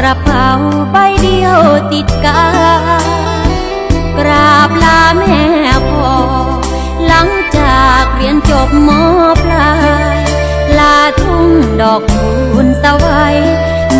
กระเป๋าใบเดียวติดกากราบลาแม่พ่อ หลังจากเรียนจบมอปลาย ลาทุ่งดอกบุญสวัย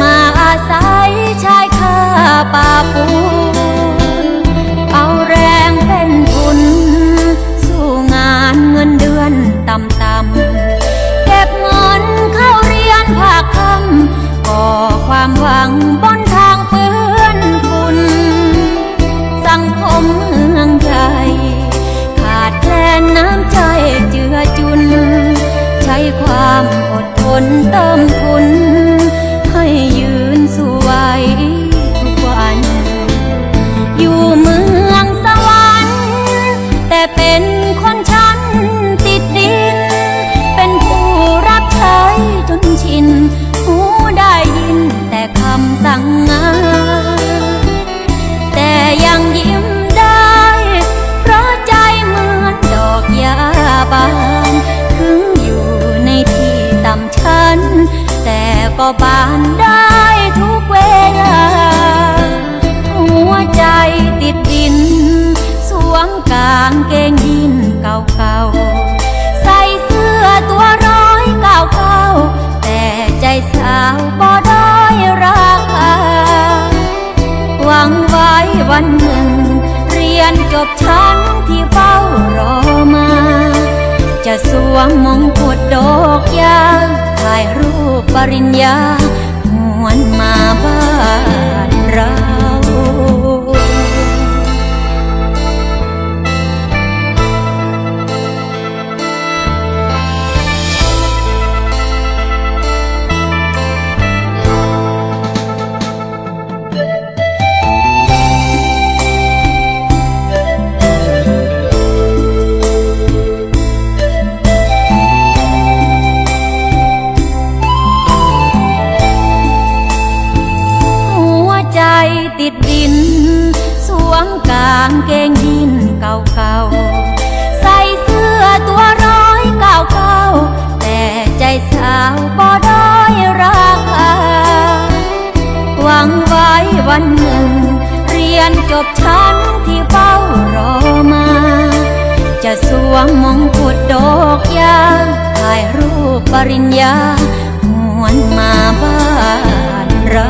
มาอาศัยชายคาป่าปู ความหวังบนะสวมมงกุฎดอกยาถ่ายรูปปริญญาหวนมาบ้าน รียนจบชั้นที่เฝ้ารอมา จะสวมมงกุฎดอกยาถ่ายรูปปริญญาหวนมาบ้านเรา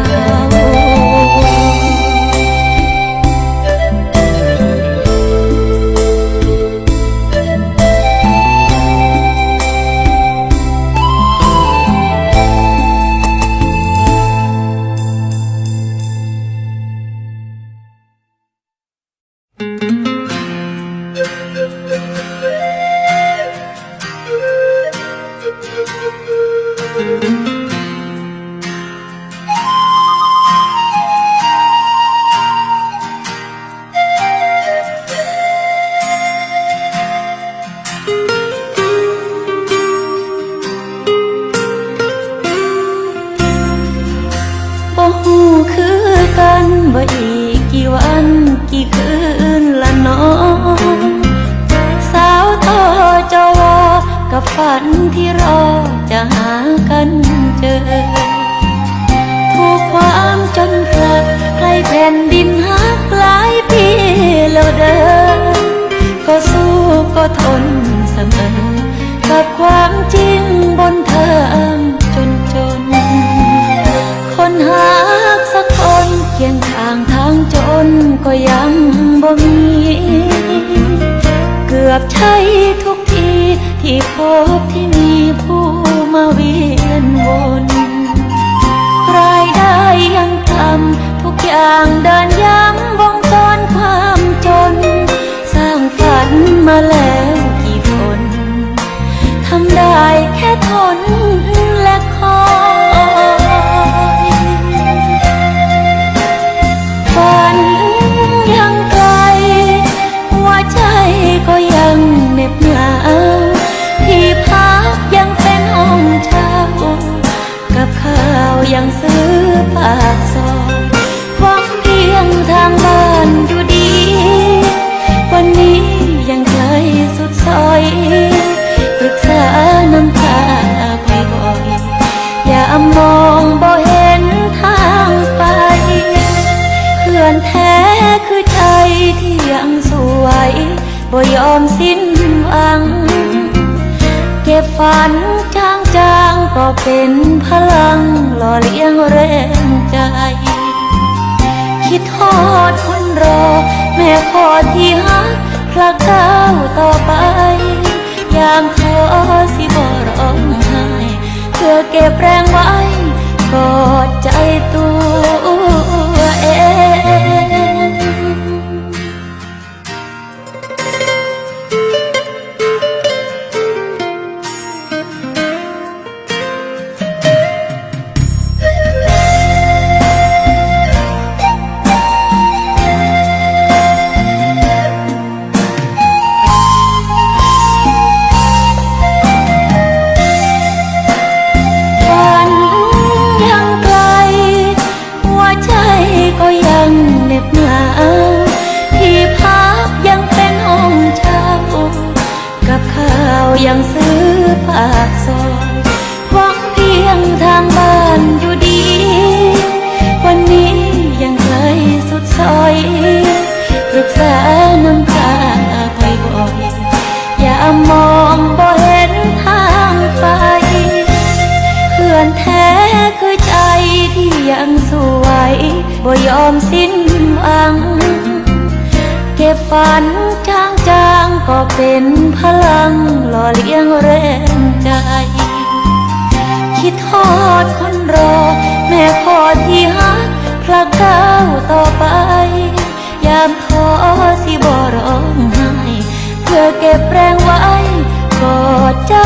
ก็ทนเสมอ กับความจริงบนเธอจนจน คนหาสักคนเคียงข้างทางจนก็ยังบ่มี เกือบใช้ทุกทีที่พบที่มีผู้มาเวียนวนใครได้ยังทำทุกอย่างได้ มาแล้วกี่คน ทำได้แค่ทน บ่ยอมสิ้นหวัง เก็บฝันจางจางๆก็เป็นพลังหล่อเลี้ยงแรงใจ คิดทอดคนรอ แม่พอที่ฮักพลักก้าต่อไป ยามท้อสิบ่ร้องไห้เพื่อเก็บแรงไว้กอดใจตัวเอง บ่ยอมสิ้นหวัง เก็บฝันจางจางๆก็เป็นพลังหล่อเลี้ยงแรงใจ คิดทอดคนรอ แม่พอที่ฮักพลักก้าวต่อไป ยามท้อสิบ่ร้องไห้ เพื่อเก็บแรงไว้กอดใจ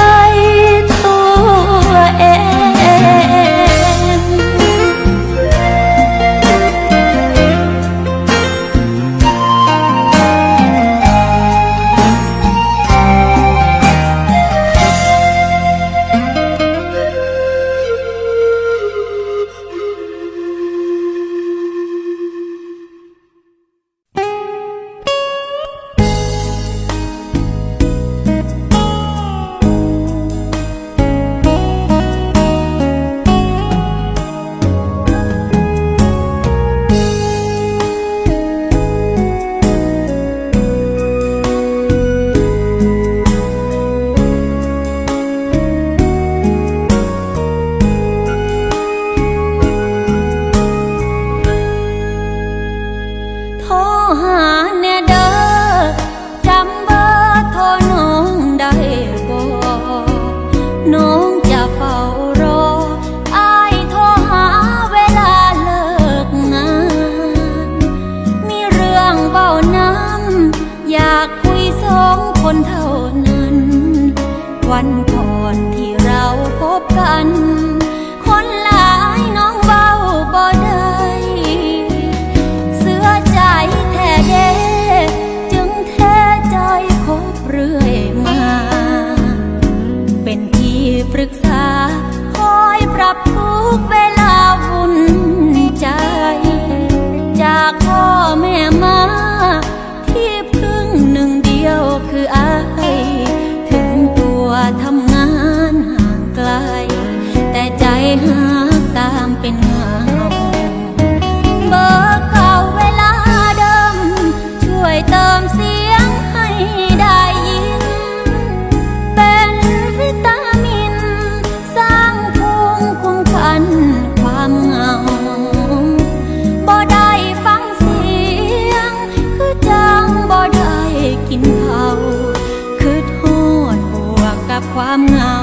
ความเหงา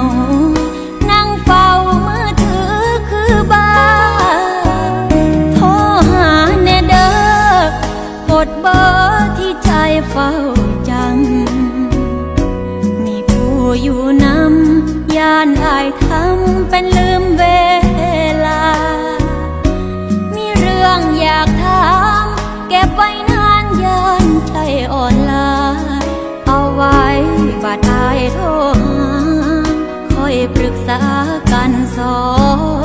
นั่งเฝ้ามือถือคือบ้าโทรหาแนเด้อกดเบอร์ที่ใจเฝ้าจำ มีผู้อยู่นำยานอายทำเป็นลื อยปรึกษากันสอ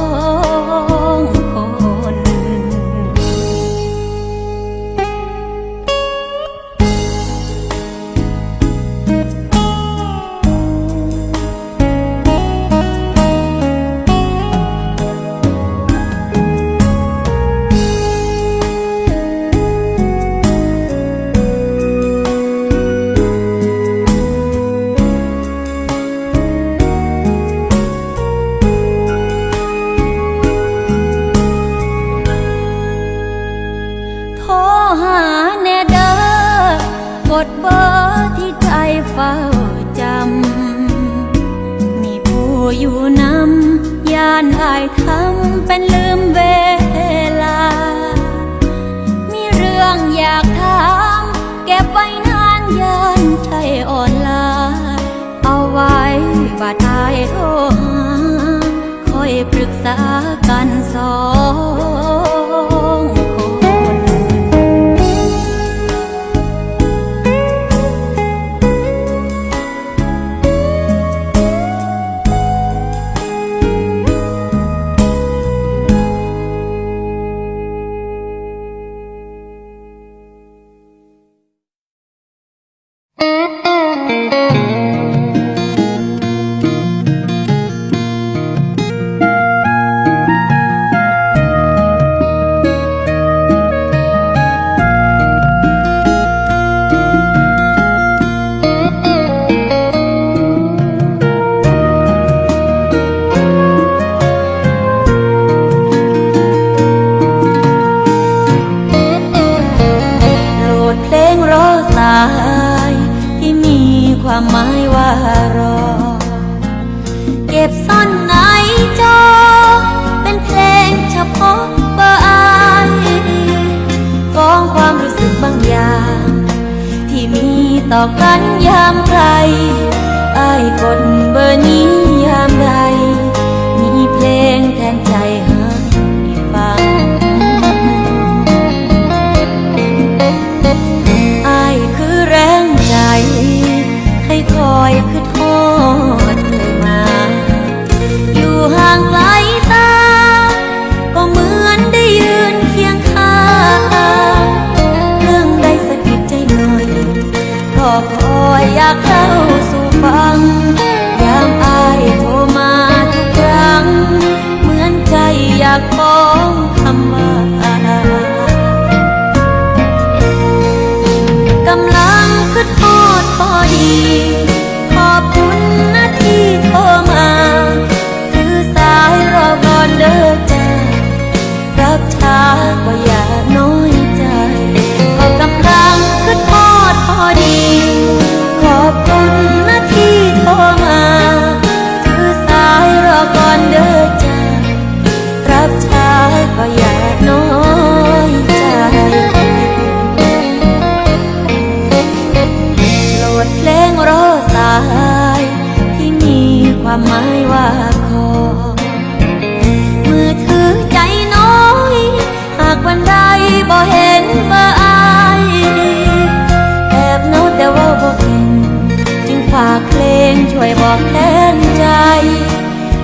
ง เฝ้าจำ มีผู้อยู่นำยานอายทำเป็นลืมเวลา มีเรื่องอยากถามเก็บไว้นานยานใจอ่อนไลน์เอาไว้ว่าตายโทรหาคอยปรึกษากันสอง ต่อกันยามใคร อ้ายกดเบอร์นี้ 一 งช่วยบอกแทนใจ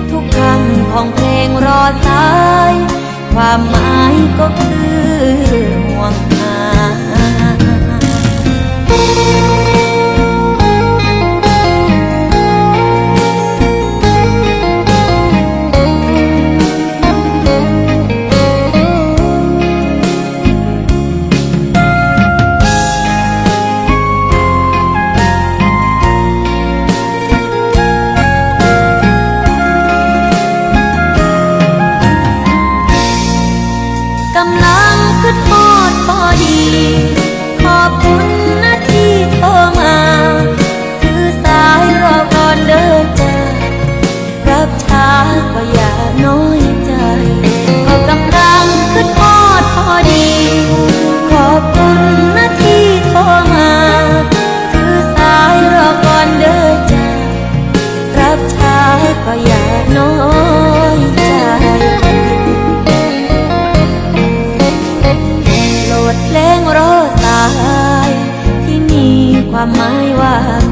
ทุกคำของเพลงรอสาย ความหมายก็คือำลังคือทอดพอดี ขอบคุณนาทีโทรมาถือสายรอก่อนเดินจ้ารับช้าก็อย่าโน ความหมายว่า